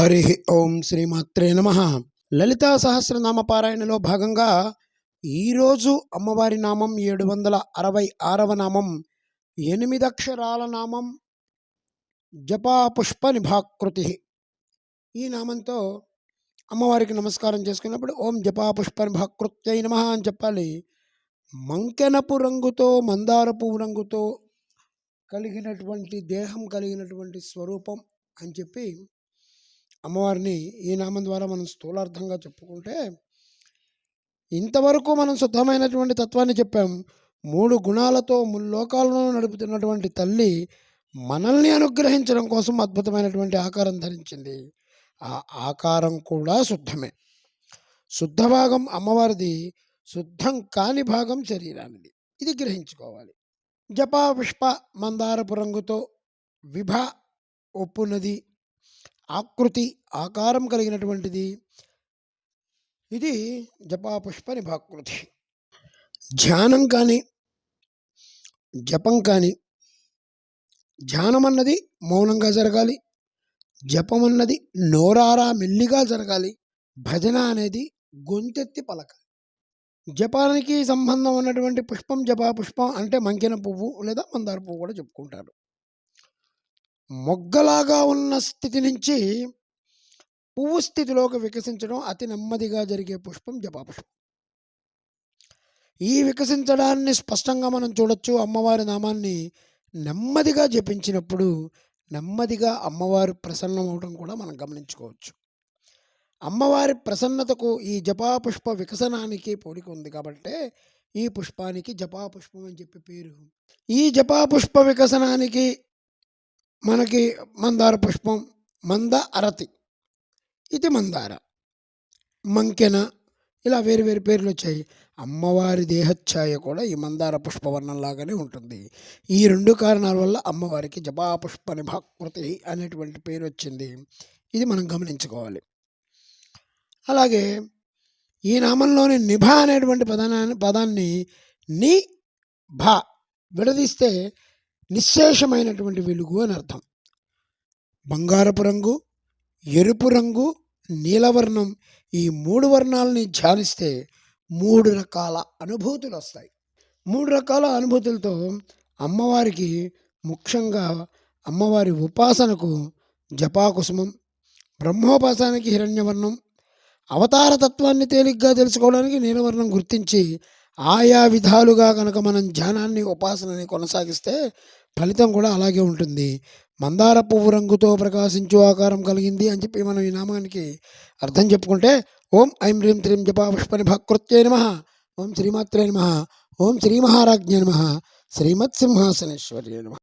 హరి ఓం శ్రీమాత్రే నమ. లలితా సహస్రనామ పారాయణలో భాగంగా ఈరోజు అమ్మవారి నామం ఏడు వందల అరవై ఆరవ నామం ఎనిమిదక్షరాల నామం జపాపుష్ప నిభాకృతి ఈ నామంతో అమ్మవారికి నమస్కారం చేసుకున్నప్పుడు ఓం జపాపుష్ప నిభాకృత్యై నమ అని చెప్పాలి. మంకెనపు రంగుతో మందార పువ్వు రంగుతో కలిగినటువంటి దేహం కలిగినటువంటి స్వరూపం అని చెప్పి అమ్మవారిని ఈ నామం ద్వారా మనం స్థూలార్థంగా చెప్పుకుంటే ఇంతవరకు మనం శుద్ధమైనటువంటి తత్వాన్ని చెప్పాం. మూడు గుణాలతో ముల్లోకాలను నడుపుతున్నటువంటి తల్లి మనల్ని అనుగ్రహించడం కోసం అద్భుతమైనటువంటి ఆకారం ధరించింది. ఆ ఆకారం కూడా శుద్ధమే. శుద్ధ భాగం అమ్మవారిది శుద్ధం కాని భాగం శరీరానిది. ఇది గ్రహించుకోవాలి. జపా పుష్ప మందారపు రంగుతో విభ ఒప్పునది ఆకృతి ఆకారం కలిగినటువంటిది. ఇది జపాపుష్ప నిభాకృతి ధ్యానం కానీ జపం కానీ ధ్యానం అన్నది మౌనంగా జరగాలి. జపం అన్నది నోరారా మెల్లిగా జరగాలి. భజన అనేది గొంతెత్తి పలక జపానికి సంబంధం ఉన్నటువంటి పుష్పం జపా పుష్పం అంటే మంకిన పువ్వు లేదా మందార పువ్వు కూడా చెప్పుకుంటారు. మొగ్గలాగా ఉన్న స్థితి నుంచి పువ్వు స్థితిలోకి వికసించడం అతి నెమ్మదిగా జరిగే పుష్పం జపా పుష్పం ఈ వికసించడాన్ని స్పష్టంగా మనం చూడొచ్చు. అమ్మవారి నామాన్ని నెమ్మదిగా జపించినప్పుడు నెమ్మదిగా అమ్మవారు ప్రసన్నం అవడం కూడా మనం గమనించుకోవచ్చు. అమ్మవారి ప్రసన్నతకు ఈ జపాపుష్ప వికసనానికి పోలిక ఉంది కాబట్టి ఈ పుష్పానికి జపా పుష్పం అని చెప్పి పేరు. ఈ జపాపుష్ప వికసనానికి మనకి మందార పుష్పం మంద అరతి. ఇది మందార. మంకెన ఇలా వేరు వేరు పేర్లు వచ్చాయి అమ్మవారి దేహఛాయ కూడా ఈ మందార పుష్పవర్ణంలాగానే ఉంటుంది. ఈ రెండు కారణాల వల్ల అమ్మవారికి జపాపుష్ప నిభాకృతి అనేటువంటి పేరు వచ్చింది ఇది మనం గమనించుకోవాలి. అలాగే ఈ నామంలోని నిభ అనేటువంటి పదాన్ని పదాన్ని ని భ విడదీస్తే నిశ్శేషమైనటువంటి వెలుగు అని అర్థం. బంగారపు రంగు ఎరుపు రంగు నీలవర్ణం ఈ మూడు వర్ణాలని ధ్యానిస్తే మూడు రకాల అనుభూతులు వస్తాయి. మూడు రకాల అనుభూతులతో అమ్మవారికి ముఖ్యంగా అమ్మవారి ఉపాసనకు జపాకుసుమం బ్రహ్మోపాసనకి హిరణ్యవర్ణం అవతార తత్వాన్ని తేలిగ్గా తెలుసుకోవడానికి నీలవర్ణం గుర్తించి ఆయా విధాలుగా కనుక మనం ధ్యానాన్ని ఉపాసనని కొనసాగిస్తే ఫలితం కూడా అలాగే ఉంటుంది. మందార పువ్వు రంగుతో ప్రకాశించు ఆకారం కలిగింది అని చెప్పి మనం ఈ నామానికి అర్థం చెప్పుకుంటే ఓం ఐం హ్రీం త్రీం జపా పుష్పని భకృత్యే నమ. ఓం శ్రీమాత్రే నమ. ఓం శ్రీ మహారాజ్ఞే నమ. శ్రీమత్ సింహాసనేశ్వర్యే నమ.